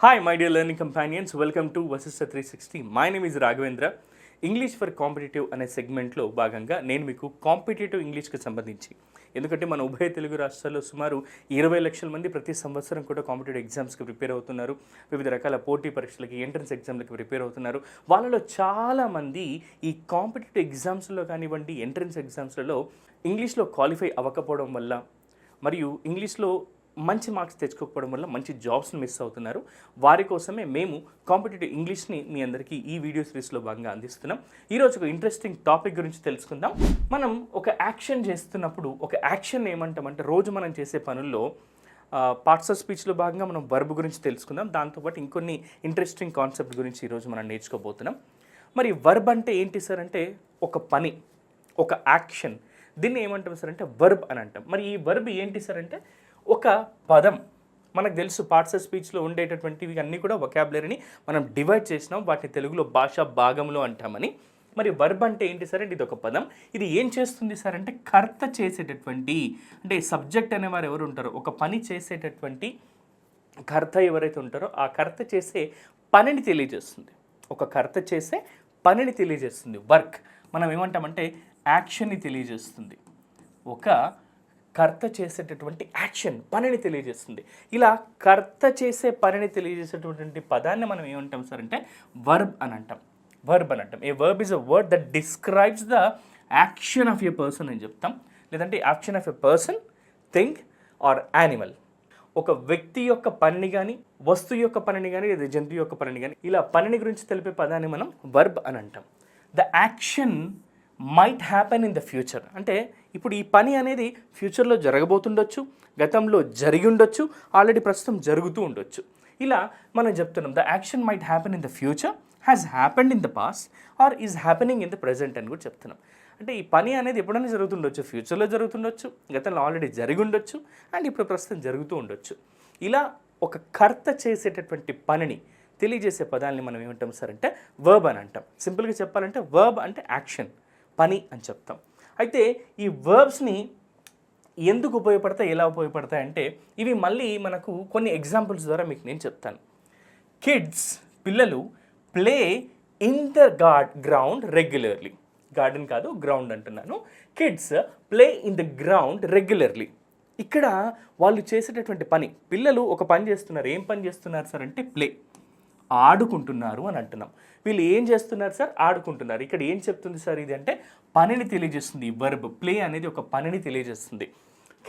Hi, my dear learning companions. Welcome to Vasista 360. My name is Raghavendra. English for competitive అనే సెగ్మెంట్లో భాగంగా నేను మీకు కాంపిటేటివ్ ఇంగ్లీష్కి సంబంధించి ఎందుకంటే మన ఉభయ తెలుగు రాష్ట్రాల్లో సుమారు ఇరవై లక్షల మంది ప్రతి సంవత్సరం కూడా కాంపిటేటివ్ ఎగ్జామ్స్కి ప్రిపేర్ అవుతున్నారు వివిధ రకాల పోటీ పరీక్షలకి ఎంట్రన్స్ ఎగ్జామ్లకి ప్రిపేర్ అవుతున్నారు వాళ్ళలో చాలామంది ఈ కాంపిటేటివ్ ఎగ్జామ్స్లో కానివ్వండి ఎంట్రన్స్ ఎగ్జామ్స్లలో ఇంగ్లీష్లో క్వాలిఫై అవ్వకపోవడం వల్ల మరియు ఇంగ్లీష్లో మంచి మార్క్స్ తెచ్చుకోకపోవడం వల్ల మంచి జాబ్స్ని మిస్ అవుతున్నారు. వారి కోసమే మేము కాంపిటేటివ్ ఇంగ్లీష్ని మీ అందరికీ ఈ వీడియో సిరీస్లో భాగంగా అందిస్తున్నాం. ఈరోజు ఒక ఇంట్రెస్టింగ్ టాపిక్ గురించి తెలుసుకుందాం. మనం ఒక యాక్షన్ చేస్తున్నప్పుడు ఒక యాక్షన్ ఏమంటామంటే రోజు మనం చేసే పనుల్లో పార్ట్స్ ఆఫ్ స్పీచ్లో భాగంగా మనం వర్బ్ గురించి తెలుసుకుందాం. దాంతోపాటు ఇంకొన్ని ఇంట్రెస్టింగ్ కాన్సెప్ట్ గురించి ఈరోజు మనం నేర్చుకోబోతున్నాం. మరి వర్బ్ అంటే ఏంటి సార్ అంటే ఒక పని ఒక యాక్షన్ దీన్ని ఏమంటాం సార్ అంటే వర్బ్ అని అంటాం. మరి ఈ వర్బ్ ఏంటి సార్ అంటే ఒక పదం మనకు తెలుసు పార్ట్స్ ఆఫ్ స్పీచ్లో ఉండేటటువంటివి అన్నీ కూడా వొకాబులరీని మనం డివైడ్ చేసినాం వాటిని తెలుగులో భాషా భాగంలో అంటామని. మరి వర్బ్ అంటే ఏంటి సార్ అంటే ఇది ఒక పదం. ఇది ఏం చేస్తుంది సార్ అంటే కర్త చేసేటటువంటి అంటే సబ్జెక్ట్ అనేవారు ఎవరు ఉంటారో? ఒక పని చేసేటటువంటి కర్త ఎవరైతే ఉంటారో ఆ కర్త చేసే పనిని తెలియజేస్తుంది. ఒక కర్త చేసే పనిని తెలియజేస్తుంది. వర్క్ మనం ఏమంటామంటే యాక్షన్ని తెలియజేస్తుంది. ఒక కర్త చేసేటటువంటి యాక్షన్ పనిని తెలియజేస్తుంది. ఇలా కర్త చేసే పనిని తెలియజేసేటటువంటి పదాన్ని మనం ఏమంటాం సార్ అంటే వర్బ్ అని అంటాం. వర్బ్ అని అంటాం. A verb is a word that describes the action of a person అని చెప్తాం. లేదంటే action of a person thing or animal ఒక వ్యక్తి యొక్క పనిని కానీ వస్తువు యొక్క పనిని కానీ లేదా జంతువు యొక్క పనిని కానీ ఇలా పనిని గురించి తెలిపే పదాన్ని మనం వర్బ్ అని అంటాం. The action might happen in the future అంటే ఇప్పుడు ఈ పని అనేది ఫ్యూచర్లో జరగబోతుండొచ్చు గతంలో జరిగి ఉండొచ్చు ఆల్రెడీ ప్రస్తుతం జరుగుతూ ఉండొచ్చు. ఇలా మనం చెప్తున్నాం the action might happen in the future has happened in the past or is happening in the present అని కూడా చెప్తున్నాం. అంటే ఈ పని అనేది ఎప్పుడైనా జరుగుతుండొచ్చు ఫ్యూచర్లో జరుగుతుండొచ్చు గతంలో ఆల్రెడీ జరిగి ఉండొచ్చు అండ్ ఇప్పుడు ప్రస్తుతం జరుగుతూ ఉండొచ్చు. ఇలా ఒక కర్త చేసేటటువంటి పనిని తెలియజేసే పదాలని మనం ఏమంటాం సార్ అంటే వర్బ్ అని అంటాం. సింపుల్గా చెప్పాలంటే వర్బ్ అంటే యాక్షన్ పని అని చెప్తాం. అయితే ఈ వర్బ్స్ని ఎందుకు ఉపయోగపడతాయి ఎలా ఉపయోగపడతాయి అంటే ఇవి మళ్ళీ మనకు కొన్ని ఎగ్జాంపుల్స్ ద్వారా మీకు నేను చెప్తాను. కిడ్స్ పిల్లలు play in the guard ground regularly garden కాదు గ్రౌండ్ అంటున్నాను. Kids play in the ground regularly ఇక్కడ వాళ్ళు చేసేటటువంటి పని పిల్లలు ఒక పని చేస్తున్నారు ఏం పని చేస్తున్నారు సార్ అంటే ప్లే ఆడుకుంటున్నారు అని అంటున్నాం. వీళ్ళు ఏం చేస్తున్నారు సార్? ఆడుకుంటున్నారు. ఇక్కడ ఏం చెప్తుంది సార్ ఇది అంటే పనిని తెలియజేస్తుంది. వర్బ్ ప్లే అనేది ఒక పనిని తెలియజేస్తుంది.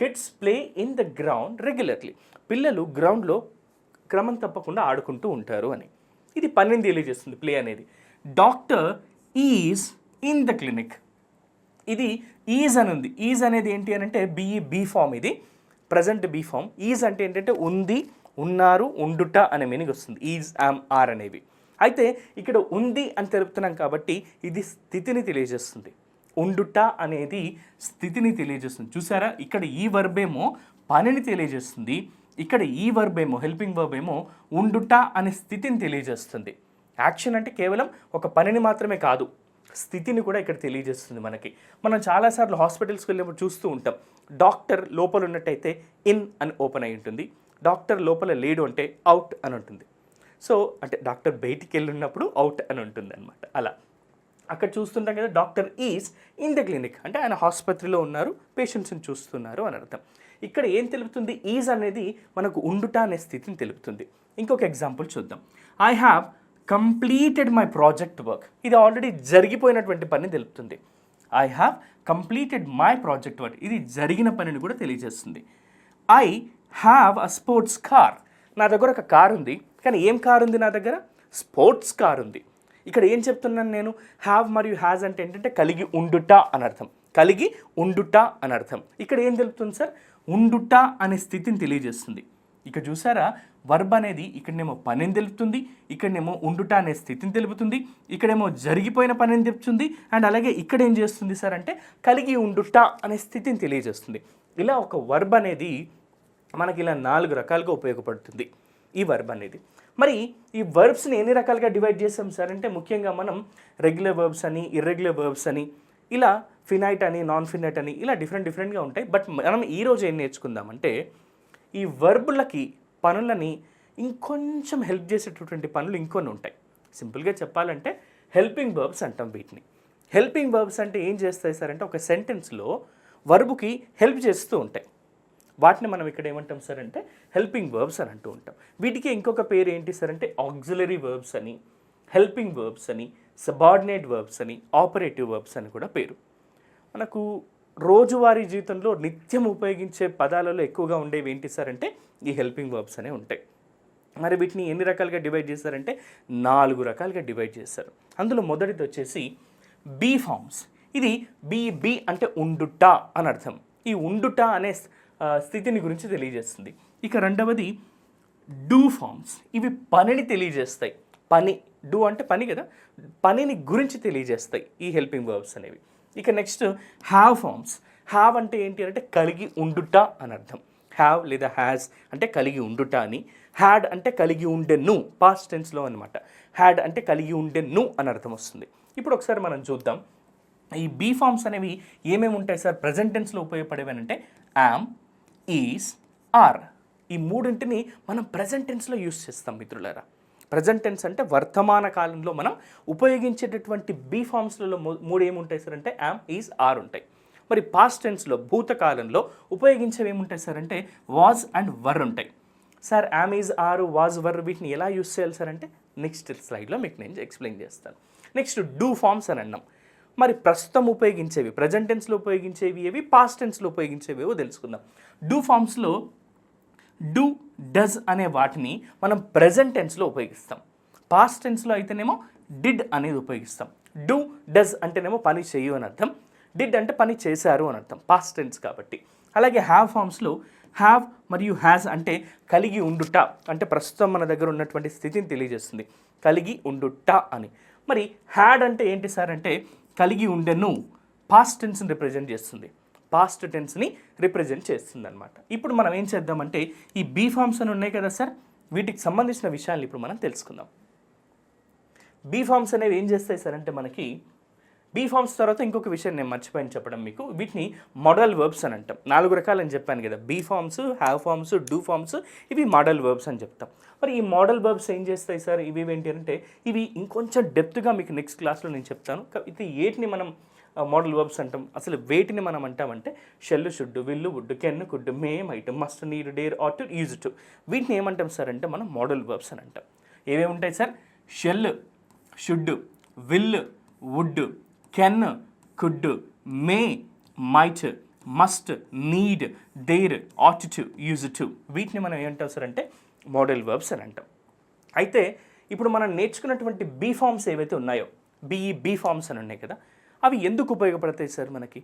Kids play in the ground regularly పిల్లలు గ్రౌండ్లో క్రమం తప్పకుండా ఆడుకుంటూ ఉంటారు అని. ఇది పనిని తెలియజేస్తుంది ప్లే అనేది. Doctor is in the clinic ఇది ఈజ్ అని ఉంది. ఈజ్ అనేది ఏంటి అని అంటే బిఈ బీ ఫామ్ ఇది. ప్రజెంట్ బీ ఫామ్ ఈజ్ అంటే ఏంటంటే ఉంది. ఉన్నారు ఉండుట అనే మీనింగ్ వస్తుంది. ఈజ్ ఆమ్ ఆర్ అనేవి. అయితే ఇక్కడ ఉంది అని తెలుపుతున్నాం కాబట్టి ఇది స్థితిని తెలియజేస్తుంది. ఉండుట అనేది స్థితిని తెలియజేస్తుంది. చూసారా? ఇక్కడ ఈ వర్బేమో పనిని తెలియజేస్తుంది. ఇక్కడ ఈ వర్బ్ ఏమో హెల్పింగ్ వర్బ్ ఏమో ఉండుట అనే స్థితిని తెలియజేస్తుంది. యాక్షన్ అంటే కేవలం ఒక పనిని మాత్రమే కాదు స్థితిని కూడా ఇక్కడ తెలియజేస్తుంది మనకి. మనం చాలాసార్లు హాస్పిటల్స్కి వెళ్ళినప్పుడు చూస్తూ ఉంటాం. డాక్టర్ లోపల ఉన్నట్టయితే ఇన్ అని ఓపెన్ అయి ఉంటుంది. డాక్టర్ లోపల లేడు అంటే అవుట్ అని ఉంటుంది. సో అంటే డాక్టర్ బయటికి వెళ్ళినప్పుడు అవుట్ అని ఉంటుంది అనమాట అలా. అక్కడ చూస్తుంటాం కదా doctor is in the clinic. అంటే ఆయన ఆసుపత్రిలో ఉన్నారు పేషెంట్స్ని చూస్తున్నారు అని అర్థం. ఇక్కడ ఏం తెలుపుతుంది? ఈజ్ అనేది మనకు ఉండుట అనే స్థితిని తెలుపుతుంది. ఇంకొక ఎగ్జాంపుల్ చూద్దాం. I have completed my project work ఇది ఆల్రెడీ జరిగిపోయినటువంటి పని తెలుపుతుంది. I have completed my project work ఇది జరిగిన పనిని కూడా తెలియజేస్తుంది. I have a sports car నా దగ్గర ఒక కార్ ఉంది. కానీ ఏం కార్ ఉంది నా దగ్గర? స్పోర్ట్స్ కార్ ఉంది. ఇక్కడ ఏం చెప్తున్నాను నేను? హ్యావ్ మరియు హ్యాజ్ అంటే ఏంటంటే కలిగి ఉండుట అని అర్థం. కలిగి ఉండుట అని అర్థం. ఇక్కడ ఏం తెలుపుతుంది సార్? ఉండుట అనే స్థితిని తెలియజేస్తుంది. ఇక చూసారా? వర్బ్ అనేది ఇక్కడనేమో పనిని తెలుపుతుంది. ఇక్కడనేమో ఉండుట అనే స్థితిని తెలుపుతుంది. ఇక్కడేమో జరిగిపోయిన పనిని తెలుపుతుంది. అండ్ అలాగే ఇక్కడ ఏం చేస్తుంది సార్ అంటే కలిగి ఉండుట అనే స్థితిని తెలియజేస్తుంది. ఇలా ఒక వర్బ్ అనేది మనకి ఇలా నాలుగు రకాలుగా ఉపయోగపడుతుంది ఈ వర్బ్ అనేది. మరి ఈ వర్బ్స్ని ఎన్ని రకాలుగా డివైడ్ చేసాం సార్ అంటే ముఖ్యంగా మనం రెగ్యులర్ వర్బ్స్ అని ఇర్రెగ్యులర్ వర్బ్స్ అని ఇలా ఫినైట్ అని నాన్ ఫినైట్ అని ఇలా డిఫరెంట్ డిఫరెంట్గా ఉంటాయి. బట్ మనం ఈరోజు ఏం నేర్చుకుందామంటే ఈ వర్బులకి పనులని ఇంకొంచెం హెల్ప్ చేసేటటువంటి పనులు ఇంకొన్ని ఉంటాయి. సింపుల్గా చెప్పాలంటే హెల్పింగ్ వర్బ్స్ అంటాం వీటిని. హెల్పింగ్ వర్బ్స్ అంటే ఏం చేస్తాయి సార్ అంటే ఒక సెంటెన్స్లో వర్బుకి హెల్ప్ చేస్తూ ఉంటాయి. వాటిని మనం ఇక్కడ ఏమంటాం సార్ అంటే హెల్పింగ్ వర్బ్స్ అని అంటూ ఉంటాం. వీటికి ఇంకొక పేరు ఏంటి సార్ అంటే ఆక్సిలరీ వర్బ్స్ అని హెల్పింగ్ వర్బ్స్ అని సబార్డినేట్ వర్బ్స్ అని ఆపరేటివ్ వర్బ్స్ అని కూడా పేరు. మనకు రోజువారీ జీవితంలో నిత్యం ఉపయోగించే పదాలలో ఎక్కువగా ఉండేవి ఏంటి సార్ అంటే ఈ హెల్పింగ్ వర్బ్స్ అనే ఉంటాయి. మరి వీటిని ఎన్ని రకాలుగా డివైడ్ చేశారంటే నాలుగు రకాలుగా డివైడ్ చేశారు. అందులో మొదటిది వచ్చేసి బీ ఫార్మ్స్ ఇది బీ బీ అంటే ఉండుట అని అర్థం. ఈ ఉండుట అనే స్థితిని గురించి తెలియజేస్తుంది. ఇక రెండవది డూ ఫార్మ్స్ ఇవి పనిని తెలియజేస్తాయి. పని డూ అంటే పని కదా? పనిని గురించి తెలియజేస్తాయి ఈ హెల్పింగ్ వర్బ్స్ అనేవి. ఇక నెక్స్ట్ హ్యావ్ ఫార్మ్స్ హ్యావ్ అంటే ఏంటి అంటే కలిగి ఉండుట అని అర్థం. హ్యావ్ లేదా హ్యాస్ అంటే కలిగి ఉండుట అని. హ్యాడ్ అంటే కలిగి ఉండెను పాస్ట్ టెన్స్లో అనమాట హ్యాడ్ అంటే కలిగి ఉండెను అని అర్థం వస్తుంది. ఇప్పుడు ఒకసారి మనం చూద్దాం. ఈ బీ ఫార్మ్స్ అనేవి ఏమేమి ఉంటాయి సార్? ప్రజెంట్ టెన్స్లో ఉపయోగపడేవి అంటే యామ్ ఈస్ ఆర్ ఈ మూడింటిని మనం ప్రజెంట్ టెన్స్లో యూస్ చేస్తాం మిత్రులారా. ప్రజెంట్ టెన్స్ అంటే వర్తమాన కాలంలో మనం ఉపయోగించేటటువంటి బీ ఫార్మ్స్లలో మూ- మూడు ఏముంటాయి సార్ అంటే యామ్ ఈజ్ ఆర్ ఉంటాయి. మరి పాస్ట్ టెన్స్లో భూతకాలంలో ఉపయోగించేవి ఏముంటాయి సార్ అంటే వాజ్ అండ్ వర్ ఉంటాయి. Sir am is are was were వీటిని ఎలా యూస్ చేయాలి సార్ అంటే నెక్స్ట్ స్లైడ్లో మీకు నేను ఎక్స్ప్లెయిన్ చేస్తాను. నెక్స్ట్ డూ ఫార్మ్స్ అని అన్నాం. మరి ప్రస్తుతం ఉపయోగించేవి ప్రజెంట్ టెన్స్లో ఉపయోగించేవి ఏవి పాస్ట్ టెన్స్లో ఉపయోగించేవి ఏవో తెలుసుకుందాం. డూ ఫార్మ్స్లో డూ డజ్ అనే వాటిని మనం ప్రజెంట్ టెన్స్లో ఉపయోగిస్తాం. పాస్ట్ టెన్స్లో అయితేనేమో డిడ్ అనేది ఉపయోగిస్తాం. డూ డజ్ అంటేనేమో పని చేయు అని అర్థం. డిడ్ అంటే పని చేశారు అని అర్థం. పాస్ట్ టెన్స్ కాబట్టి. అలాగే హ్యావ్ ఫార్మ్స్లో హ్యావ్ మరియు హ్యాస్ అంటే కలిగి ఉండుట అంటే ప్రస్తుతం మన దగ్గర ఉన్నటువంటి స్థితిని తెలియజేస్తుంది. కలిగి ఉండుట అని. మరి హ్యాడ్ అంటే ఏంటి సార్ అంటే కలిగి ఉండెను. పాస్ట్ టెన్స్ని రిప్రజెంట్ చేస్తుంది. పాస్ట్ టెన్స్ని రిప్రజెంట్ చేస్తుంది అనమాట ఇప్పుడు మనం ఏం చేద్దామంటే ఈ బీ ఫార్మ్స్ అని ఉన్నాయి కదా సార్ వీటికి సంబంధించిన విషయాలు ఇప్పుడు మనం తెలుసుకుందాం. బీ ఫార్మ్స్ అనేవి ఏం చేస్తాయి సార్ అంటే మనకి బీ ఫార్మ్స్ తర్వాత ఇంకొక విషయం నేను మర్చిపోయాను చెప్పడం మీకు. వీటిని మోడల్ వర్బ్స్ అని అంటాం. నాలుగు రకాలని చెప్పాను కదా. Be forms have forms do forms ఇవి మోడల్ వర్బ్స్ అని చెప్తాం. మరి ఈ మోడల్ వర్బ్స్ ఏం చేస్తాయి సార్? ఇవి ఏంటి అంటే ఇవి ఇంకొంచెం డెప్త్గా మీకు నెక్స్ట్ క్లాస్లో నేను చెప్తాను. అయితే ఇది ఏటిని మనం మోడల్ వర్బ్స్ అంటాం. అసలు వేటిని మనం అంటామంటే shall should will would can could may item must need dare ought to use to వీటిని ఏమంటాం సార్ అంటే మనం మోడల్ వర్బ్స్ అని అంటాం. ఏవేమి ఉంటాయి sir? Shall should will would can could may might must need dare ought to use to వీటిని మనం ఏమంటాం సార్ అంటే మోడల్ వర్బ్స్ అని అంటాం. అయితే ఇప్పుడు మనం నేర్చుకున్నటువంటి బీ ఫార్మ్స్ ఏవైతే ఉన్నాయో బీఈ బీ ఫార్మ్స్ అని ఉన్నాయి కదా అవి ఎందుకు ఉపయోగపడతాయి సార్ మనకి?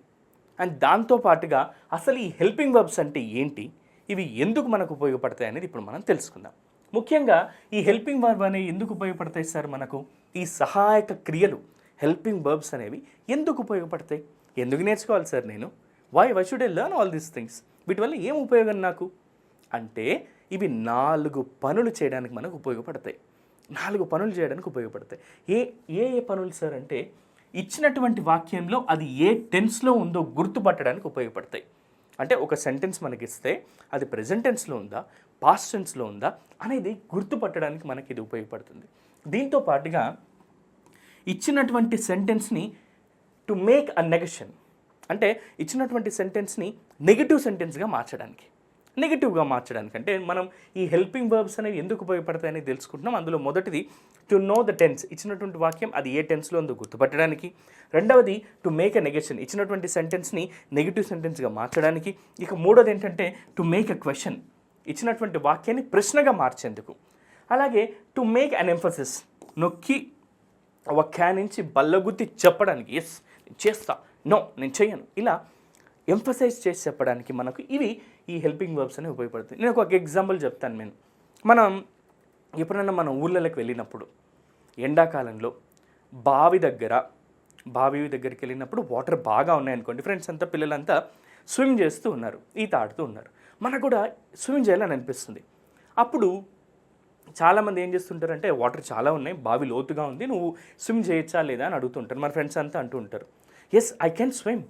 అండ్ దాంతో పాటుగా అసలు ఈ హెల్పింగ్ వర్బ్స్ అంటే ఏంటి? ఇవి ఎందుకు మనకు ఉపయోగపడతాయి అనేది ఇప్పుడు మనం తెలుసుకుందాం. ముఖ్యంగా ఈ హెల్పింగ్ వర్బ్ అనేవి ఎందుకు ఉపయోగపడతాయి సార్ మనకు? ఈ సహాయక క్రియలు హెల్పింగ్ వర్బ్స్ అనేవి ఎందుకు ఉపయోగపడతాయి? ఎందుకు నేర్చుకోవాలి సార్ నేను? Why why should I learn all these things వీటి వల్ల ఏం ఉపయోగం నాకు? అంటే ఇవి నాలుగు పనులు చేయడానికి మనకు ఉపయోగపడతాయి. నాలుగు పనులు చేయడానికి ఉపయోగపడతాయి. ఏ ఏ ఏ పనులు సార్ అంటే ఇచ్చినటువంటి వాక్యంలో అది ఏ టెన్స్లో ఉందో గుర్తుపట్టడానికి ఉపయోగపడతాయి. అంటే ఒక సెంటెన్స్ మనకి ఇస్తే అది ప్రజెంట్ టెన్స్లో ఉందా? పాస్ట్ టెన్స్లో ఉందా? అనేది గుర్తుపట్టడానికి మనకి ఇది ఉపయోగపడుతుంది. దీంతో పాటుగా ఇచ్చినటువంటి సెంటెన్స్ని టు మేక్ అ నెగషన్ అంటే ఇచ్చినటువంటి సెంటెన్స్ని నెగిటివ్ సెంటెన్స్గా మార్చడానికి. నెగిటివ్గా మార్చడానికి. అంటే మనం ఈ హెల్పింగ్ వర్బ్స్ అనేవి ఎందుకు ఉపయోగపడతాయని తెలుసుకుంటున్నాం. అందులో మొదటిది టు నో ద టెన్స్ ఇచ్చినటువంటి వాక్యం అది ఏ టెన్స్లో ఉందో గుర్తుపట్టడానికి. రెండవది టు మేక్ ఎ నెగేషన్ ఇచ్చినటువంటి సెంటెన్స్ని నెగిటివ్ సెంటెన్స్గా మార్చడానికి. ఇక మూడోది ఏంటంటే టు మేక్ ఎ క్వశ్చన్ ఇచ్చినటువంటి వాక్యాన్ని ప్రశ్నగా మార్చేందుకు. అలాగే టు మేక్ అన్ ఎంఫసిస్ నొక్కి ఒక నుంచి బల్లగుద్ది చెప్పడానికి ఎస్ నేను చేస్తా. నో నేను చేయను ఇలా ఎంఫసైజ్ చేసి చెప్పడానికి మనకు ఇవి ఈ హెల్పింగ్ వర్బ్స్ అనేవి ఉపయోగపడుతుంది నేను ఒక ఎగ్జాంపుల్ చెప్తాను నేను. మనం ఎప్పుడైనా మన ఊళ్ళలోకి వెళ్ళినప్పుడు ఎండాకాలంలో బావి దగ్గర బావి దగ్గరికి వెళ్ళినప్పుడు వాటర్ బాగా ఉన్నాయనుకోండి ఫ్రెండ్స్ అంతా పిల్లలంతా స్విమ్ చేస్తూ ఉన్నారు ఈత ఆడుతూ ఉన్నారు. మనకు కూడా స్విమ్ చేయాలని అనిపిస్తుంది. అప్పుడు చాలామంది ఏం చేస్తుంటారంటే వాటర్ చాలా ఉన్నాయి బావి లోతుగా ఉంది నువ్వు స్విమ్ చేయొచ్చా లేదా? అని అడుగుతుంటారు. మన ఫ్రెండ్స్ అంతా అంటూ ఉంటారు. ఎస్ ఐ కెన్ స్విమ్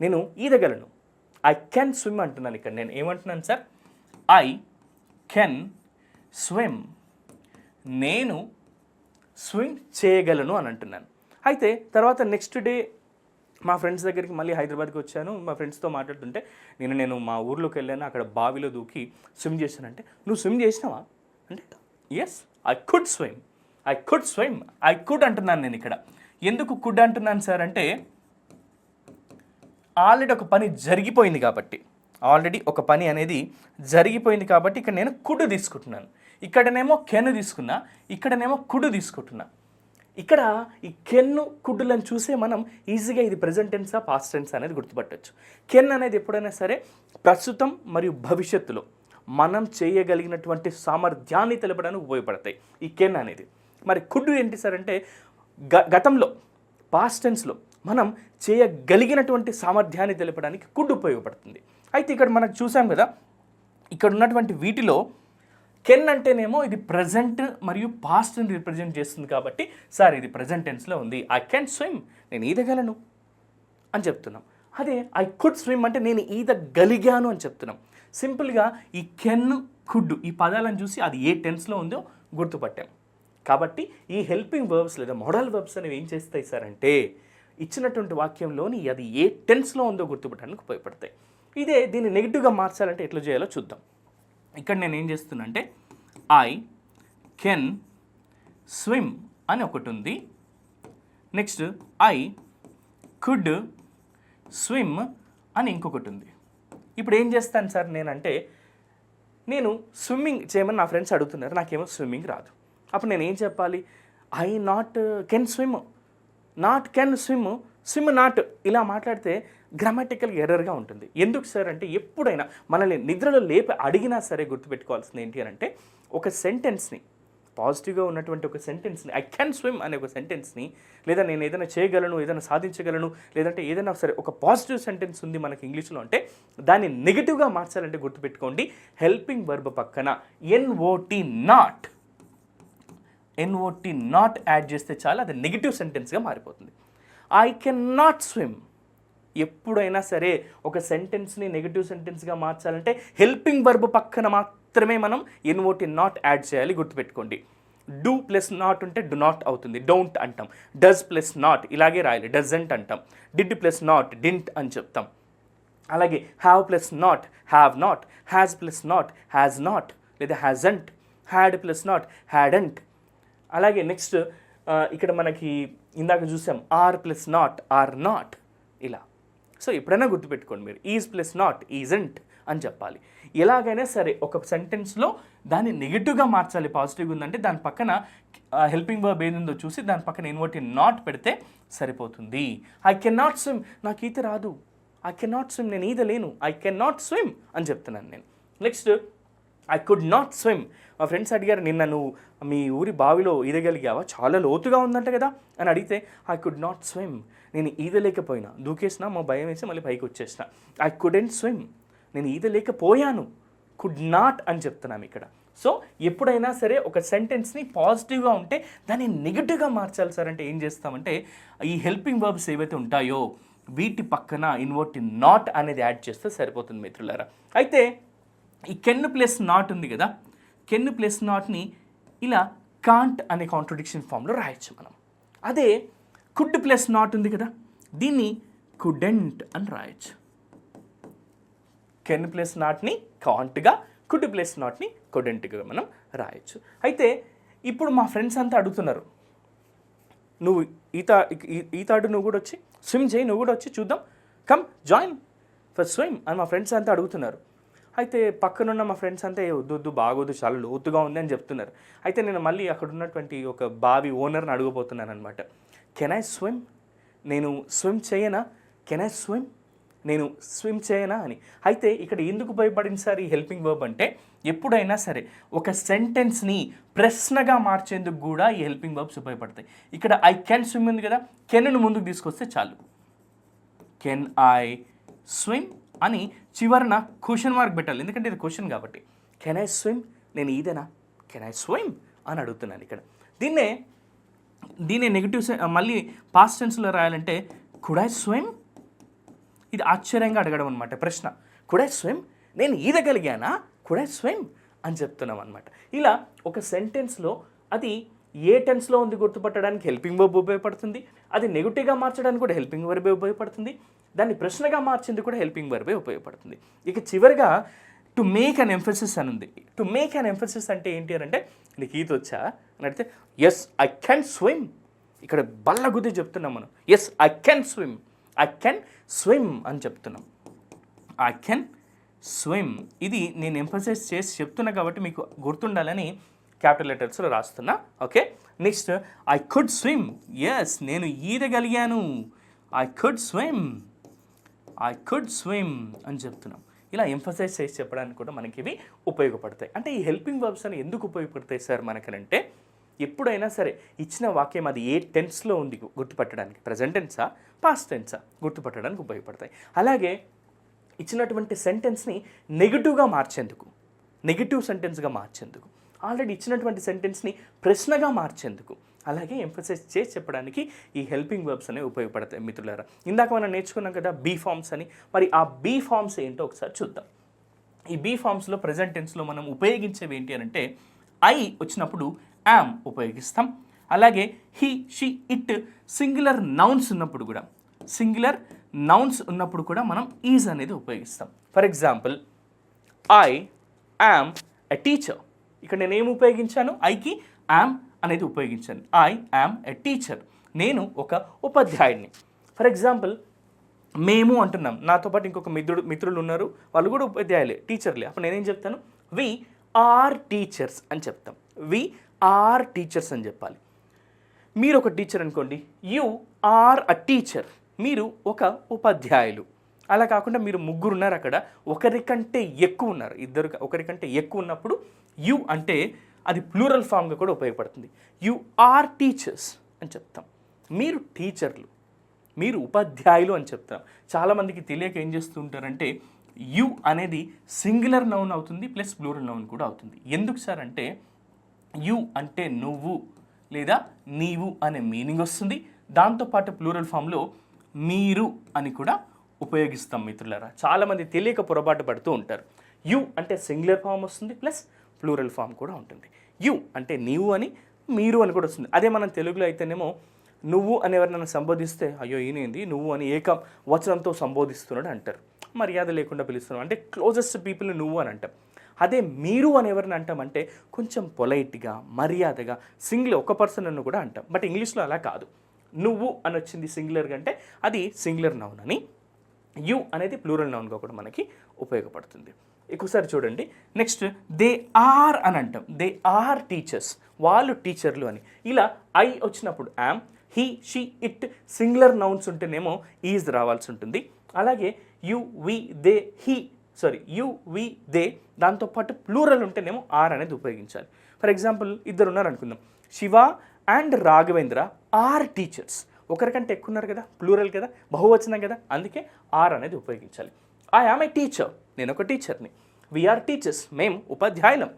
నేను ఈదగలను. ఐ కెన్ స్విమ్ అంటున్నాను ఇక్కడ నేను. ఏమంటున్నాను సార్? ఐ కెన్ స్విమ్ నేను స్విమ్ చేయగలను అని అంటున్నాను. అయితే తర్వాత నెక్స్ట్ డే మా ఫ్రెండ్స్ దగ్గరికి మళ్ళీ హైదరాబాద్కి వచ్చాను. మా ఫ్రెండ్స్తో మాట్లాడుతుంటే నేను నేను మా ఊర్లోకి వెళ్ళాను అక్కడ బావిలో దూకి స్విమ్ చేశానంటే నువ్వు స్విమ్ చేసినావా? అంటే yes I could swim I could swim I could అంటున్నాను నేను ఇక్కడ. ఎందుకు కుడ్ అంటున్నాను సార్ అంటే ఆల్రెడీ ఒక పని జరిగిపోయింది కాబట్టి. ఆల్రెడీ ఒక పని అనేది జరిగిపోయింది కాబట్టి ఇక్కడ నేను కుడు తీసుకుంటున్నాను. ఇక్కడనేమో కెన్ను తీసుకున్నా ఇక్కడనేమో కుడు తీసుకుంటున్నా. ఇక్కడ ఈ కెన్ను కుడ్డులను చూసే మనం ఈజీగా ఇది ప్రజెంట్ టెన్సా పాస్ట్ టెన్స్ అనేది గుర్తుపట్టవచ్చు కెన్ అనేది ఎప్పుడైనా సరే ప్రస్తుతం మరియు భవిష్యత్తులో. మనం చేయగలిగినటువంటి సామర్థ్యాన్ని తెలపడానికి ఉపయోగపడతాయి. ఈ కెన్ అనేది. మరి కుడ్డు ఏంటి సార్ అంటే గ గతంలో పాస్ట్ టెన్స్లో మనం చేయగలిగినటువంటి సామర్థ్యాన్ని తెలపడానికి కుడ్ ఉపయోగపడుతుంది. అయితే ఇక్కడ మనం చూసాం కదా ఇక్కడ ఉన్నటువంటి వీటిలో కెన్ అంటేనేమో ఇది ప్రజెంట్ మరియు పాస్ట్ని రిప్రజెంట్ చేస్తుంది కాబట్టి సార్ ఇది ప్రజెంట్ టెన్స్లో ఉంది. ఐ కెన్ స్విమ్ నేను ఈదగలను అని చెప్తున్నాం. అదే ఐ కుడ్ స్విమ్ అంటే నేను ఈదగలిగాను అని చెప్తున్నాం. సింపుల్గా ఈ కెన్ కుడ్ ఈ పదాలను చూసి అది ఏ టెన్స్లో ఉందో గుర్తుపట్టాం. కాబట్టి ఈ హెల్పింగ్ వర్బ్స్ లేదా మోడల్ వర్బ్స్ అనేవి ఏం చేస్తాయి సార్ అంటే ఇచ్చినటువంటి వాక్యంలోని అది ఏ టెన్స్లో ఉందో గుర్తుపట్టడానికి ఉపయోగపడతాయి. ఇదే దీన్ని నెగిటివ్గా మార్చాలంటే ఎట్లా చేయాలో చూద్దాం. ఇక్కడ నేను ఏం చేస్తున్నా అంటే ఐ కెన్ స్విమ్ అని ఒకటి ఉంది. నెక్స్ట్ ఐ కుడ్ స్విమ్ అని ఇంకొకటి ఉంది. ఇప్పుడు ఏం చేస్తాను సార్ నేనంటే నేను స్విమ్మింగ్ చేయమని నా ఫ్రెండ్స్ అడుగుతున్నారు నాకేమో స్విమ్మింగ్ రాదు. అప్పుడు నేను ఏం చెప్పాలి? I not can swim not can swim swim not. ఇలా మాట్లాడితే గ్రామాటికల్ ఎర్రర్గా ఉంటుంది. ఎందుకు సార్ అంటే ఎప్పుడైనా మనల్ని నిద్రలో లేపి అడిగినా సరే గుర్తుపెట్టుకోవాల్సింది ఏంటి అని అంటే ఒక సెంటెన్స్ని. పాజిటివ్గా ఉన్నటువంటి ఒక సెంటెన్స్ని ఐ కెన్ స్విమ్ అనే ఒక సెంటెన్స్ని లేదా నేను ఏదైనా చేయగలను ఏదైనా సాధించగలను లేదంటే ఏదైనా సరే ఒక పాజిటివ్ సెంటెన్స్ ఉంది మనకి ఇంగ్లీష్లో అంటే దాన్ని నెగిటివ్గా మార్చాలంటే గుర్తుపెట్టుకోండి. హెల్పింగ్ వర్బ్ పక్కన N O T not N O T not add చేస్తే చాలా అది నెగిటివ్ సెంటెన్స్గా మారిపోతుంది. ఐ కెన్ నాట్ స్విమ్ ఎప్పుడైనా సరే ఒక సెంటెన్స్ని నెగిటివ్ సెంటెన్స్గా మార్చాలంటే హెల్పింగ్ వర్బ్ పక్కన మాత్రం మాత్రమే మనం ఎన్ఓటి నాట్ యాడ్ చేయాలి గుర్తుపెట్టుకోండి. డూ ప్లస్ నాట్ ఉంటే డు నాట్ అవుతుంది. డోంట్ అంటాం. డస్ ప్లస్ నాట్ ఇలాగే రాయాలి. డజంట్ అంటాం. డిడ్ ప్లస్ నాట్ డింట్ అని చెప్తాం. అలాగే have plus not have not. Has plus not has not. లేదా hasn't had plus not hadn't. అలాగే నెక్స్ట్ ఇక్కడ మనకి ఇందాక చూసాం are plus not are not. ఇలా. సో ఎప్పుడైనా గుర్తుపెట్టుకోండి మీరు. ఈజ్ ప్లస్ నాట్ ఈజంట్ అని చెప్పాలి. ఎలాగైనా సరే ఒక సెంటెన్స్లో దాన్ని నెగిటివ్గా మార్చాలి పాజిటివ్గా ఉందంటే దాని పక్కన హెల్పింగ్ వర్బ్ ఏది చూసి దాని పక్కన ఇన్వర్టి నాట్ పెడితే సరిపోతుంది. ఐ కెన్ నాట్ స్విమ్ నాకు ఈత రాదు. ఐ కెన్ నాట్ స్విమ్ నేను ఈత లేను. ఐ కెన్ నాట్ స్విమ్ అని చెప్తున్నాను నేను. Next I could not swim మా ఫ్రెండ్స్ అడిగారు నిన్న నువ్వు మీ ఊరి బావిలో ఈదగలిగావా? చాలా లోతుగా ఉందంట కదా? అని అడిగితే ఐ కుడ్ నాట్ స్విమ్ నేను ఈదలేకపోయినా. దూకేసిన మా భయం వేసి మళ్ళీ పైకి వచ్చేసిన. ఐ కుడెంట్ స్విమ్ నేను ఈదలేకపోయాను కుడ్ నాట్ అని చెప్తున్నాం ఇక్కడ. సో ఎప్పుడైనా సరే ఒక సెంటెన్స్ని పాజిటివ్గా ఉంటే దాన్ని నెగిటివ్గా మార్చాలి సార్ అంటే ఏం చేస్తామంటే ఈ హెల్పింగ్ వర్బ్స్ ఏవైతే ఉంటాయో వీటి పక్కన ఇన్వర్ట్ నాట్ అనేది యాడ్ చేస్తే సరిపోతుంది మిత్రులారా. అయితే ఈ కెన్ ప్లస్ నాట్ ఉంది కదా కెన్ ప్లస్ నాట్ని ఇలా కాంట్ అనే కాంట్రడిక్షన్ ఫామ్లో రాయొచ్చు మనం. అదే కుడ్ ప్లస్ నాట్ ఉంది కదా దీన్ని కుడెంట్ అని రాయొచ్చు. కెన్ ప్లస్ నాట్ని కాంట్గా కుడ్ ప్లస్ నాట్ని కొడెంట్గా మనం రాయొచ్చు. అయితే ఇప్పుడు మా ఫ్రెండ్స్ అంతా అడుగుతున్నారు. నువ్వు ఈత ఈ- నువ్వు కూడా వచ్చి స్విమ్ చేయి నువ్వు కూడా వచ్చి చూద్దాం. కమ్ జాయిన్ ఫర్ స్విమ్ అని మా ఫ్రెండ్స్ అంతా అడుగుతున్నారు. అయితే పక్కనున్న మా ఫ్రెండ్స్ అంతా వద్దు వద్దు బాగోదు చాలా లోతుగా ఉంది అని చెప్తున్నారు. అయితే నేను మళ్ళీ అక్కడ ఉన్నటువంటి ఒక బావి ఓనర్ని అడగబోతున్నాను అనమాట కెన్ ఐ స్విమ్? నేను స్విమ్ చేయనా? Can I swim? నేను స్విమ్ చేయనా అని. అయితే ఇక్కడ ఎందుకు భయపడింది సార్ ఈ హెల్పింగ్ వర్బ్ అంటే ఎప్పుడైనా సరే ఒక సెంటెన్స్ని ప్రశ్నగా మార్చేందుకు కూడా ఈ హెల్పింగ్ వర్బ్స్ ఉపయోగపడతాయి. ఇక్కడ ఐ కెన్ స్విమ్ ఉంది కదా కెన్ను ముందుకు తీసుకొస్తే చాలు. కెన్ ఐ స్విమ్ అని చివరన క్వశ్చన్ మార్క్ పెట్టాలి. ఎందుకంటే ఇది క్వశ్చన్ కాబట్టి. కెన్ ఐ స్విమ్ నేను ఈదేనా కెన్ ఐ స్విమ్ అని అడుగుతున్నాను ఇక్కడ. దీన్నే దీన్ని నెగిటివ్ మళ్ళీ పాస్ట్ టెన్స్లో రాయాలంటే కుడ్ ఐ స్విమ్ ఇది ఆశ్చర్యంగా అడగడం అనమాట ప్రశ్న. కుడే స్వయం స్విమ్? నేను ఈదగలిగానా? కుడే స్వయం స్విమ్? అని చెప్తున్నాం అనమాట ఇలా ఒక సెంటెన్స్లో అది ఏ టెన్స్లో ఉంది గుర్తుపట్టడానికి హెల్పింగ్ వర్బ్ ఉపయోగపడుతుంది? అది నెగిటివ్గా మార్చడానికి కూడా హెల్పింగ్ వర్బే ఉపయోగపడుతుంది. దాన్ని ప్రశ్నగా మార్చింది కూడా హెల్పింగ్ వర్బే ఉపయోగపడుతుంది. ఇక చివరిగా టు మేక్ అన్ ఎంఫసిస్ అని ఉంది. టు మేక్ అన్ ఎంఫసిస్ అంటే ఏంటి అని అంటే నీకు ఈత వచ్చా? అని అడిగితే ఎస్ ఐ కెన్ స్విమ్ ఇక్కడ బల్ల గుద్ది చెప్తున్నాం మనం. Yes I can swim I can swim అని చెప్తున్నాం. ఐ కెన్ స్విమ్ ఇది నేను ఎంఫసైజ్ చేసి చెప్తున్నా కాబట్టి మీకు గుర్తుండాలని క్యాపిటల్ లెటర్స్లో రాస్తున్నా. Okay next I could swim yes నేను ఈదగలిగాను. I could swim I could swim అని చెప్తున్నాం. ఇలా ఎంఫసైజ్ చేసి చెప్పడానికి కూడా మనకి ఇవి ఉపయోగపడతాయి. అంటే ఈ హెల్పింగ్ వర్బ్స్ అని ఎందుకు ఉపయోగపడతాయి సార్ మనకనంటే ఎప్పుడైనా సరే ఇచ్చిన వాక్యం అది ఏ టెన్స్లో ఉంది గుర్తుపట్టడానికి? ప్రజెంట్ టెన్సా పాస్ట్ టెన్సా గుర్తుపట్టడానికి ఉపయోగపడతాయి. అలాగే ఇచ్చినటువంటి సెంటెన్స్ని నెగిటివ్గా మార్చేందుకు నెగిటివ్ సెంటెన్స్గా మార్చేందుకు ఆల్రెడీ ఇచ్చినటువంటి సెంటెన్స్ని ప్రశ్నగా మార్చేందుకు అలాగే ఎంఫసైజ్ చేసి చెప్పడానికి ఈ హెల్పింగ్ వర్బ్స్ అనేవి ఉపయోగపడతాయి మిత్రులారా. ఇందాక మనం నేర్చుకున్నాం కదా బీ ఫార్మ్స్ అని. మరి ఆ బీ ఫార్మ్స్ ఏంటో ఒకసారి చూద్దాం. ఈ బీ ఫార్మ్స్లో ప్రజెంట్ టెన్స్లో మనం ఉపయోగించేవి ఏంటి అని అంటే ఐ వచ్చినప్పుడు యామ్ ఉపయోగిస్తాం. అలాగే he she it singular nouns ఉన్నప్పుడు కూడా. సింగులర్ నౌన్స్ ఉన్నప్పుడు కూడా మనం ఈజ్ అనేది ఉపయోగిస్తాం. For example I am a teacher. ఇక్కడ నేను ఏమి ఉపయోగించాను? ఐకి యామ్ అనేది ఉపయోగించాను. I am a teacher. నేను ఒక ఉపాధ్యాయుడిని. ఫర్ ఎగ్జాంపుల్ మేము అంటున్నాం. నాతో పాటు ఇంకొక మిత్రుడు మిత్రులు ఉన్నారు. వాళ్ళు కూడా ఉపాధ్యాయులే టీచర్లే. అప్పుడు నేనేం చెప్తాను? వి ఆర్ టీచర్స్ అని చెప్తాం. వి ఆర్ టీచర్స్ అని చెప్పాలి. మీరు ఒక టీచర్ అనుకోండి. You are a teacher. మీరు ఒక ఉపాధ్యాయులు. అలా కాకుండా మీరు ముగ్గురు ఉన్నారు అక్కడ. ఒకరికంటే ఎక్కువ ఉన్నారు. ఇద్దరు ఒకరికంటే ఎక్కువ ఉన్నప్పుడు యు అంటే అది ప్లూరల్ ఫామ్గా కూడా ఉపయోగపడుతుంది. యు ఆర్ టీచర్స్ అని చెప్తాం. మీరు టీచర్లు. మీరు ఉపాధ్యాయులు అని చెప్తాం. చాలామందికి తెలియక ఏం చేస్తుంటారంటే యు అనేది సింగులర్ నౌన్ అవుతుంది ప్లస్ ప్లూరల్ నౌన్ కూడా అవుతుంది. ఎందుకు సార్ అంటే యు అంటే నువ్వు. లేదా నీవు అనే మీనింగ్ వస్తుంది. దాంతోపాటు ప్లూరల్ ఫామ్లో మీరు అని కూడా ఉపయోగిస్తాం మిత్రులరా. చాలామంది తెలియక పొరపాటు పడుతూ ఉంటారు. యు అంటే సింగులర్ ఫామ్ వస్తుంది ప్లస్ ప్లూరల్ ఫామ్ కూడా ఉంటుంది. యు అంటే నీవు అని మీరు అని కూడా వస్తుంది. అదే మనం తెలుగులో అయితేనేమో నువ్వు అని ఎవరినైనా సంబోధిస్తే అయ్యో ఈయనేంది నువ్వు అని ఏక వచనంతో సంబోధిస్తున్నాడు అంటారు. మర్యాద లేకుండా పిలుస్తున్నాం అంటే క్లోజెస్ట్ పీపుల్ని నువ్వు అని అంటాం. అదే మీరు అని ఎవరిని అంటామంటే కొంచెం పొలైట్గా మర్యాదగా సింగిల్ ఒక పర్సన్ అని కూడా అంటాం. బట్ ఇంగ్లీష్లో అలా కాదు. నువ్వు అని వచ్చింది సింగులర్ అంటే అది సింగులర్ నౌన్ అని. యు అనేది ప్లూరల్ నౌన్గా కూడా మనకి ఉపయోగపడుతుంది. ఎక్కువసారి చూడండి. నెక్స్ట్ దే ఆర్ అని అంటాం. They are teachers. వాళ్ళు టీచర్లు అని. ఇలా ఐ వచ్చినప్పుడు am he she it singular nouns ఉంటేనేమో ఈజ్ రావాల్సి ఉంటుంది. అలాగే you we they he sorry you we they దాంతోపాటు ప్లూరల్ ఉంటేనేమో ఆర్ అనేది ఉపయోగించాలి. ఫర్ ఎగ్జాంపుల్ ఇద్దరు ఉన్నారు అనుకుందాం. Shiva and Raghavendra are teachers ఒకరికంటే ఎక్కువ ఉన్నారు కదా ప్లూరల్ కదా బహువచనం కదా అందుకే ఆర్ అనేది ఉపయోగించాలి. ఐ ఆమ్ ఏ టీచర్ నేను ఒక టీచర్ని వీఆర్ టీచర్స్ మేము ఉపాధ్యాయులం.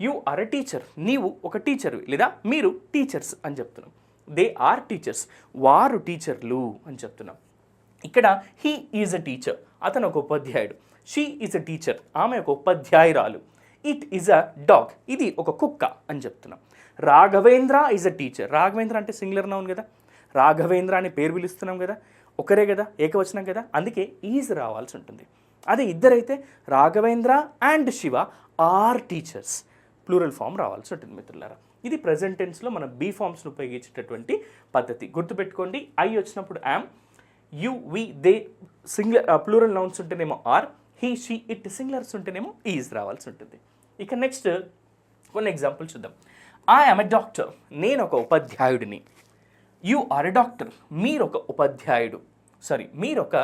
యు ఆర్ ఎ టీచర్ నీవు ఒక టీచర్ లేదా మీరు టీచర్స్ అని చెప్తున్నాం. దే ఆర్ టీచర్స్ వారు టీచర్లు అని చెప్తున్నాం. ఇక్కడ హీ ఈజ్ అ టీచర్ అతను ఒక ఉపాధ్యాయుడు. షీ ఈజ్ అ టీచర్ ఆమె ఒక ఉపాధ్యాయురాలు. ఇట్ ఈజ్ అ డాగ్ ఇది ఒక కుక్క అని చెప్తున్నాం. Raghavendra is a teacher Raghavendra అంటే సింగులర్ నౌన్ కదా. రాఘవేంద్ర అని పేరు పిలుస్తున్నాం కదా. ఒకరే కదా ఏకవచనం కదా. అందుకే ఈజ్ రావాల్సి ఉంటుంది. అదే ఇద్దరైతే Raghavendra and Shiva are teachers plural form రావాల్సి ఉంటుంది మిత్రులారా. ఇది ప్రజెంట్ టెన్స్లో మన బీ ఫామ్స్ను ఉపయోగించేటటువంటి పద్ధతి. గుర్తుపెట్టుకోండి. ఐ వచ్చినప్పుడు am you we they single plural nouns ఉంటేనేమో are he she it singulars ఉంటేనేమో ఈజ్ రావాల్సి ఉంటుంది. ఇక నెక్స్ట్ కొన్ని ఎగ్జాంపుల్ చూద్దాం. ఐ ఆమ్ ఎ డాక్టర్ నేను ఒక ఉపాధ్యాయుడిని. యు ఆర్ ఎ డాక్టర్ మీరు ఒక ఉపాధ్యాయుడు. సారీ మీరు ఒక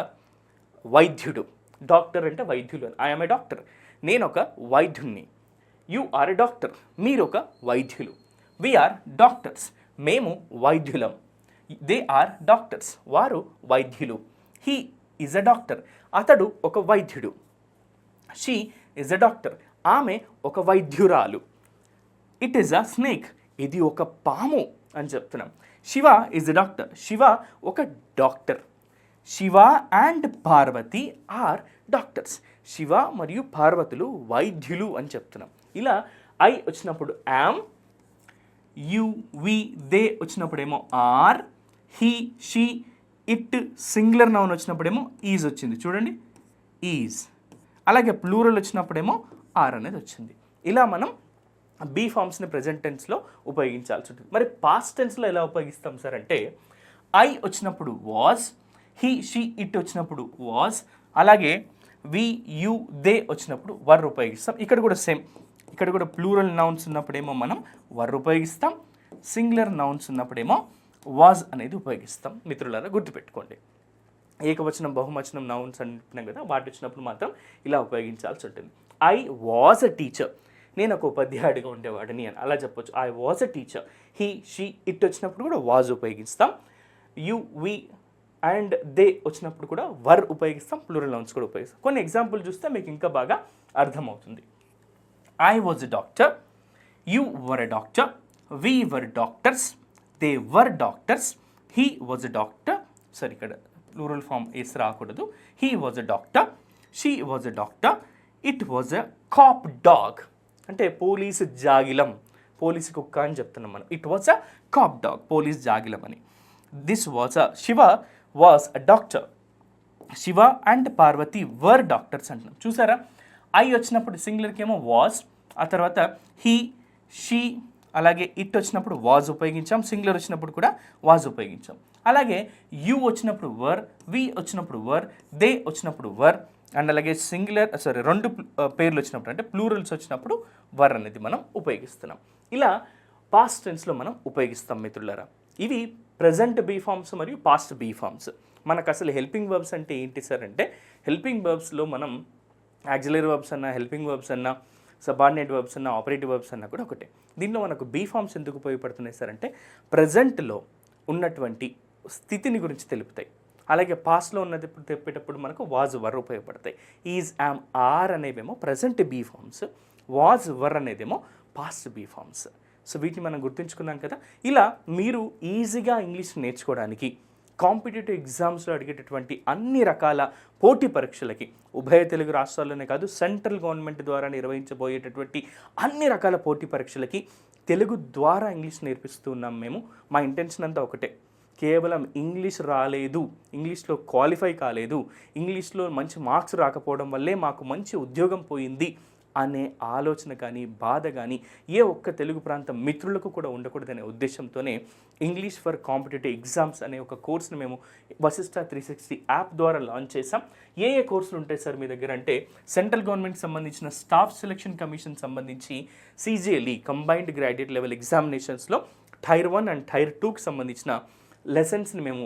వైద్యుడు. డాక్టర్ అంటే వైద్యులు అని. ఐఎమ్ ఏ డాక్టర్ నేను ఒక వైద్యుణ్ణి. యు ఆర్ ఎ డాక్టర్ మీరు ఒక వైద్యులు ఆర్ డాక్టర్స్ మేము వైద్యులం. దే ఆర్ డాక్టర్స్ వారు వైద్యులు. హీ ఈజ్ అ డాక్టర్ అతడు ఒక వైద్యుడు. She is a doctor. ఆమె ఒక వైద్యురాలు. It is a snake. ఇది ఒక పాము అని చెప్తున్నాం. Shiva is a doctor. Shiva ఒక doctor. Shiva and Parvati are doctors. Shiva మరియు పార్వతులు వైద్యులు అని చెప్తున్నాం. ఇలా ఐ వచ్చినప్పుడు am you we they వచ్చినప్పుడేమో are he she it singular noun వచ్చినప్పుడేమో is వచ్చింది. చూడండి. ఈజ్. అలాగే ప్లూరల్ వచ్చినప్పుడేమో ఆర్ అనేది వచ్చింది. ఇలా మనం బీ ఫామ్స్ని ప్రజెంట్ టెన్స్లో ఉపయోగించాల్సి ఉంటుంది. మరి పాస్ట్ టెన్స్లో ఎలా ఉపయోగిస్తాం సార్ అంటే ఐ వచ్చినప్పుడు వాజ్ హీ షీ ఇట్ వచ్చినప్పుడు వాజ్ అలాగే వి యు దే వచ్చినప్పుడు వర్ ఉపయోగిస్తాం. ఇక్కడ కూడా సేమ్ ఇక్కడ కూడా ప్లూరల్ నౌన్స్ ఉన్నప్పుడేమో మనం వర్ ఉపయోగిస్తాం. సింగులర్ నౌన్స్ ఉన్నప్పుడేమో వాజ్ అనేది ఉపయోగిస్తాం. మిత్రులారా గుర్తుపెట్టుకోండి. ఏకవచనం బహువచనం నౌన్స్ అంటున్నాం కదా వాటి వచ్చినప్పుడు మాత్రం ఇలా ఉపయోగించాల్సి ఉంటుంది. ఐ వాజ్ అ టీచర్ నేను ఒక ఉపాధ్యాయుడిగా ఉండేవాడిని అని అలా చెప్పొచ్చు. I was a teacher he she it వచ్చినప్పుడు కూడా వాజ్ ఉపయోగిస్తాం. యు వి అండ్ దే వచ్చినప్పుడు కూడా వర్ ఉపయోగిస్తాం. ప్లూరల్ నౌన్స్ కూడా ఉపయోగిస్తాం. కొన్ని ఎగ్జాంపుల్ చూస్తే మీకు ఇంకా బాగా అర్థమవుతుంది. I was a doctor you were a doctor we were doctors they were doctors he was a doctor సరే ఇక్కడ ప్లూరల్ ఫామ్ ఎస్ రాకూడదు. He was a doctor she was a doctor it was a cop dog అంటే police జాగిలం. Police కుక్క అని చెప్తున్నాం మనం. It was a cop dog police జాగిలం అని. This was a Shiva was a doctor Shiva and Parvati were doctors అంటున్నాం. చూసారా? I వచ్చినప్పుడు సింగులర్కి ఏమో వాజ్ ఆ తర్వాత హీ షీ అలాగే ఇట్ వచ్చినప్పుడు వాజ్ ఉపయోగించాం. సింగులర్ వచ్చినప్పుడు కూడా వాజ్ ఉపయోగించాం. అలాగే యూ వచ్చినప్పుడు వర్ వి వచ్చినప్పుడు వర్ దే వచ్చినప్పుడు వర్ అండ్ అలాగే సింగులర్ సారీ uh, రెండు uh, పేర్లు వచ్చినప్పుడు అంటే ప్లూరల్స్ వచ్చినప్పుడు వర్ అనేది మనం ఉపయోగిస్తున్నాం. ఇలా పాస్ట్ టెన్స్లో మనం ఉపయోగిస్తాం మిత్రులరా. ఇవి ప్రజెంట్ బీ ఫామ్స్ మరియు పాస్ట్ బీ ఫామ్స్ మనకు అసలు హెల్పింగ్ వర్బ్స్ అంటే ఏంటి సార్ అంటే హెల్పింగ్ వర్బ్స్లో మనం యాక్సిలరీ వర్బ్స్ అన్నా హెల్పింగ్ వర్బ్స్ అన్నా సబార్డినేట్ వర్బ్స్ అన్నా ఆపరేటివ్ వర్బ్స్ అన్న కూడా ఒకటే. దీనిలో మనకు బీ ఫామ్స్ ఎందుకు ఉపయోగపడుతున్నాయి సార్ అంటే ప్రజెంట్లో ఉన్నటువంటి స్థితిని గురించి తెలుపుతాయి. అలాగే పాస్ట్లో ఉన్నది తెప్పేటప్పుడు మనకు వాజ్ వర్ ఉపయోగపడతాయి. Is am are అనేవేమో present be forms was were అనేదేమో past be forms so వీటిని మనం గుర్తుంచుకున్నాం కదా? ఇలా మీరు ఈజీగా ఇంగ్లీష్ నేర్చుకోవడానికి కాంపిటేటివ్ ఎగ్జామ్స్లో అడిగేటటువంటి అన్ని రకాల పోటీ పరీక్షలకి ఉభయ తెలుగు రాష్ట్రాల్లోనే కాదు సెంట్రల్ గవర్నమెంట్ ద్వారా నిర్వహించబోయేటటువంటి అన్ని రకాల పోటీ పరీక్షలకి తెలుగు ద్వారా ఇంగ్లీష్ నేర్పిస్తున్నాం మేము. మా ఇంటెన్షన్ అంతా ఒకటే. కేవలం ఇంగ్లీష్ రాలేదు ఇంగ్లీష్లో క్వాలిఫై కాలేదు ఇంగ్లీష్లో మంచి మార్క్స్ రాకపోవడం వల్లే మాకు మంచి ఉద్యోగం పోయింది అనే ఆలోచన కానీ బాధ కానీ ఏ ఒక్క తెలుగు ప్రాంతం మిత్రులకు కూడా ఉండకూడదనే ఉద్దేశంతోనే ఇంగ్లీష్ ఫర్ కాంపిటేటివ్ ఎగ్జామ్స్ అనే ఒక కోర్సును మేము వశిష్ట త్రీ సిక్స్టీ యాప్ ద్వారా లాంచ్ చేసాం ఏ ఏ కోర్సులు ఉంటాయి సార్ మీ దగ్గర? అంటే సెంట్రల్ గవర్నమెంట్ సంబంధించిన స్టాఫ్ సెలక్షన్ కమిషన్ సంబంధించి సీజీఎల్ఈ కంబైన్డ్ గ్రాడ్యుయేట్ లెవెల్ ఎగ్జామినేషన్స్లో టైర్ వన్ అండ్ టైర్ టూకి సంబంధించిన లెసన్స్ని మేము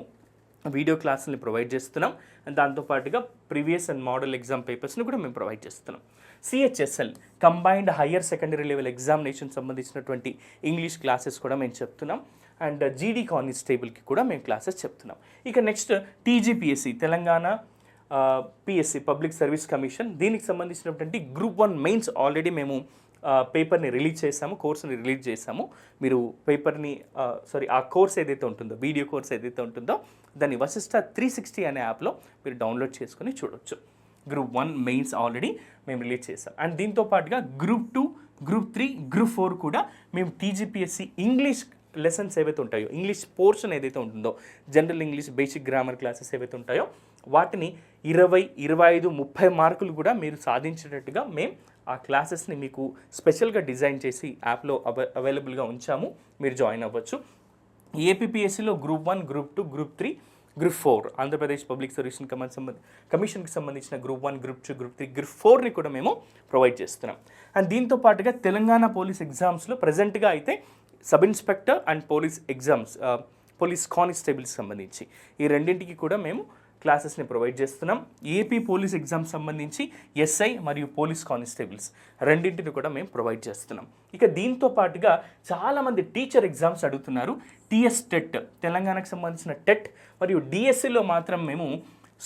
వీడియో క్లాసుల్ని ప్రొవైడ్ చేస్తున్నాం. దాంతోపాటుగా ప్రీవియస్ అండ్ మోడల్ ఎగ్జామ్ పేపర్స్ని కూడా మేము ప్రొవైడ్ చేస్తున్నాం. CHSL combined higher secondary level examination సంబంధించినటువంటి ఇంగ్లీష్ క్లాసెస్ కూడా మేము చెప్తున్నాం. అండ్ జీడీ కానిస్టేబుల్కి కూడా మేము క్లాసెస్ చెప్తున్నాం. ఇక next TGPSC Telangana PSC public service commission. దీనికి సంబంధించినటువంటి గ్రూప్ వన్ మెయిన్స్ ఆల్రెడీ మేము పేపర్ని రిలీజ్ చేసాము కోర్సుని రిలీజ్ చేసాము మీరు పేపర్ని సారీ ఆ కోర్స్ ఏదైతే ఉంటుందో వీడియో కోర్స్ ఏదైతే ఉంటుందో దాన్ని వశిష్ట త్రీ సిక్స్టీ అనే యాప్లో మీరు డౌన్లోడ్ చేసుకొని చూడొచ్చు. గ్రూప్ వన్ మెయిన్స్ ఆల్రెడీ మేము రిలీజ్ చేసాం అండ్ దీంతో పాటుగా group two group three group four కూడా మేము టీజీపీఎస్సీ ఇంగ్లీష్ లెసన్స్ ఏవైతే ఉంటాయో ఇంగ్లీష్ పోర్షన్ ఏదైతే ఉంటుందో general English basic grammar classes ఏవైతే ఉంటాయో వాటిని ఇరవై ఇరవై ఐదు ముప్పై మార్కులు కూడా మీరు సాధించేటట్టుగా మేము ఆ క్లాసెస్ని మీకు స్పెషల్గా డిజైన్ చేసి యాప్లో అవై అవైలబుల్గా ఉంచాము. మీరు జాయిన్ అవ్వచ్చు. ఏపీపీఎస్సీలో group one group two group three group four Andhra Pradesh public service command సంబంధ కమిషన్కి సంబంధించిన group one group two group three group ఫోర్ని కూడా మేము ప్రొవైడ్ చేస్తున్నాం. అండ్ దీంతో పాటుగా తెలంగాణ పోలీస్ ఎగ్జామ్స్లో ప్రజెంట్గా అయితే sub inspector and police exams police constables సంబంధించి ఈ రెండింటికి కూడా మేము క్లాసెస్ని ప్రొవైడ్ చేస్తున్నాం. ఏపీ పోలీస్ ఎగ్జామ్ సంబంధించి ఎస్ఐ మరియు పోలీస్ కానిస్టేబుల్స్ రెండింటిని కూడా మేము ప్రొవైడ్ చేస్తున్నాం. ఇక దీంతో పాటుగా చాలామంది టీచర్ ఎగ్జామ్స్ అడుగుతున్నారు. టీఎస్ టెట్ తెలంగాణకు సంబంధించిన టెట్ మరియు డిఎస్సిలో మాత్రం మేము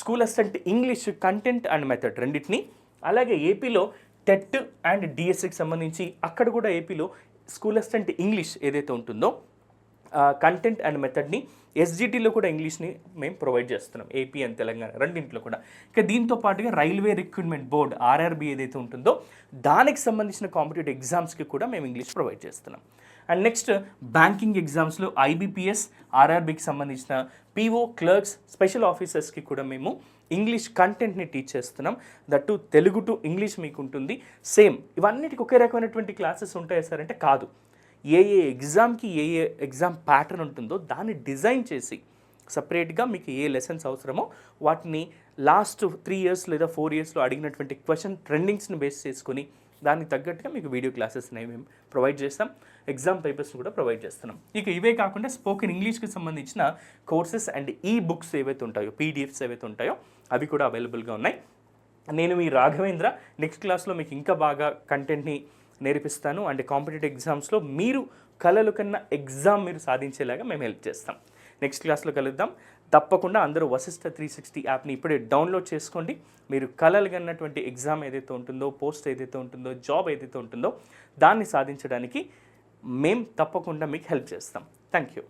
school assistant English content and method రెండింటిని అలాగే ఏపీలో టెట్ అండ్ డిఎస్సికి సంబంధించి అక్కడ కూడా ఏపీలో స్కూల్ అసిస్టెంట్ ఇంగ్లీష్ ఏదైతే ఉంటుందో కంటెంట్ అండ్ మెథడ్ని ఎస్జిటీలో కూడా ఇంగ్లీష్ని మేము ప్రొవైడ్ చేస్తున్నాం ఏపీ అండ్ తెలంగాణ రెండింటిలో కూడా. ఇక దీంతో పాటుగా రైల్వే రిక్రూట్మెంట్ బోర్డ్ ఆర్ఆర్బి ఏదైతే ఉంటుందో దానికి సంబంధించిన కాంపిటేటివ్ ఎగ్జామ్స్కి కూడా మేము ఇంగ్లీష్ ప్రొవైడ్ చేస్తున్నాం. అండ్ నెక్స్ట్ బ్యాంకింగ్ ఎగ్జామ్స్లో ఐబీపీఎస్ ఆర్ఆర్బికి సంబంధించిన పీఓ క్లర్క్స్ స్పెషల్ ఆఫీసర్స్కి కూడా మేము ఇంగ్లీష్ కంటెంట్ని టీచ్ చేస్తున్నాం. దట్టు తెలుగు టు ఇంగ్లీష్ మీకు ఉంటుంది. సేమ్ ఇవన్నిటికి ఒకే రకమైనటువంటి క్లాసెస్ ఉంటాయి సార్ అంటే కాదు. ఏ ఏ ఎగ్జామ్కి ఏ ఏ ఎగ్జామ్ ప్యాటర్న్ ఉంటుందో దాన్ని డిజైన్ చేసి సపరేట్గా మీకు ఏ లెసన్స్ అవసరమో వాటిని లాస్ట్ త్రీ ఇయర్స్ లేదా ఫోర్ ఇయర్స్లో అడిగినటువంటి క్వశ్చన్ ట్రెండింగ్స్ని బేస్ చేసుకొని దానికి తగ్గట్టుగా మీకు వీడియో క్లాసెస్ అనేవి మేము ప్రొవైడ్ చేస్తాం. ఎగ్జామ్ పేపర్స్ని కూడా ప్రొవైడ్ చేస్తున్నాం. ఇక ఇవే కాకుండా స్పోకెన్ ఇంగ్లీష్కి సంబంధించిన కోర్సెస్ అండ్ ఈ బుక్స్ ఏవైతే ఉంటాయో పీడిఎఫ్స్ ఏవైతే ఉంటాయో అవి కూడా అవైలబుల్గా ఉన్నాయి. నేను మీ రాఘవేంద్ర. నెక్స్ట్ క్లాస్లో మీకు ఇంకా బాగా కంటెంట్ని నేర్పిస్తాను. అండ్ కాంపిటేటివ్ ఎగ్జామ్స్లో మీరు కళలు కన్నా ఎగ్జామ్ మీరు సాధించేలాగా మేము హెల్ప్ చేస్తాం. నెక్స్ట్ క్లాస్లో కలుద్దాం. తప్పకుండా అందరూ వశిష్ట త్రీ సిక్స్టీ యాప్ని ఇప్పుడే డౌన్లోడ్ చేసుకోండి. మీరు కళలు కన్నటువంటి ఎగ్జామ్ ఏదైతే ఉంటుందో పోస్ట్ ఏదైతే ఉంటుందో జాబ్ ఏదైతే ఉంటుందో దాన్ని సాధించడానికి మేం తప్పకుండా మీకు హెల్ప్ చేస్తాం. Thank you.